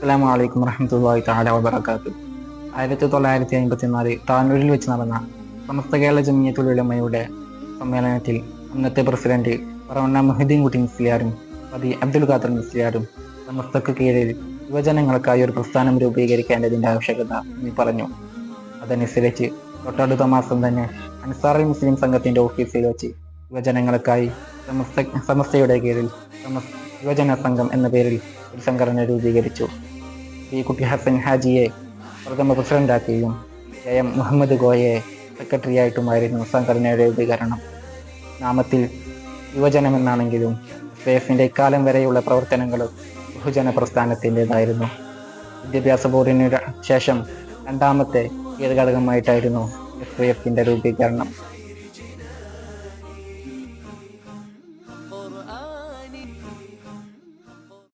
അസ്സാം വലൈക്കും വറഹമത്തല്ലാഹി താല വബർക്കാത്തു ആയിരത്തി തൊള്ളായിരത്തി അമ്പത്തി നാല് താനൂരിൽ വെച്ച് നടന്ന സമസ്ത കേരള ജമിയത്തുലമയുടെ സമ്മേളനത്തിൽ അന്നത്തെ പ്രസിഡന്റ് പറവണ്ണ മുഹിദ്ദീൻ കുട്ടി മുസ്ലിയാരും പതി അബ്ദുൽ ഖാദർ മുസ്ലിയാരും സമസ്തക്ക് കീഴിൽ യുവജനങ്ങൾക്കായി ഒരു പ്രസ്ഥാനം രൂപീകരിക്കേണ്ടതിന്റെ ആവശ്യകത നീ പറഞ്ഞു. അതനുസരിച്ച് തൊട്ടടുത്ത മാസം തന്നെ അൻസാറി മുസ്ലിം സംഘത്തിന്റെ ഓഫീസിൽ വെച്ച് യുവജനങ്ങൾക്കായി സമസ്ത സമസ്തയുടെ കീഴിൽ സമസ് യുവജന സംഘം എന്ന പേരിൽ ഒരു സംഘടന രൂപീകരിച്ചു. പി കുട്ടി ഹസൻ ഹാജിയെ പ്രഥമ പ്രസിഡന്റാക്കുകയും എ എം മുഹമ്മദ് ഗോയെ സെക്രട്ടറിയായിട്ടുമായിരുന്നു സംഘടനയുടെ രൂപീകരണം. നാമത്തിൽ യുവജനമെന്നാണെങ്കിലും സേഫിന്റെ ഇക്കാലം വരെയുള്ള പ്രവർത്തനങ്ങൾ ബഹുജന പ്രസ്ഥാനത്തിന്റെതായിരുന്നു. വിദ്യാഭ്യാസ ബോർഡിന് ശേഷം രണ്ടാമത്തെ ഏത് ഘടകമായിട്ടായിരുന്നു എഫ് എഫിന്റെ രൂപീകരണം.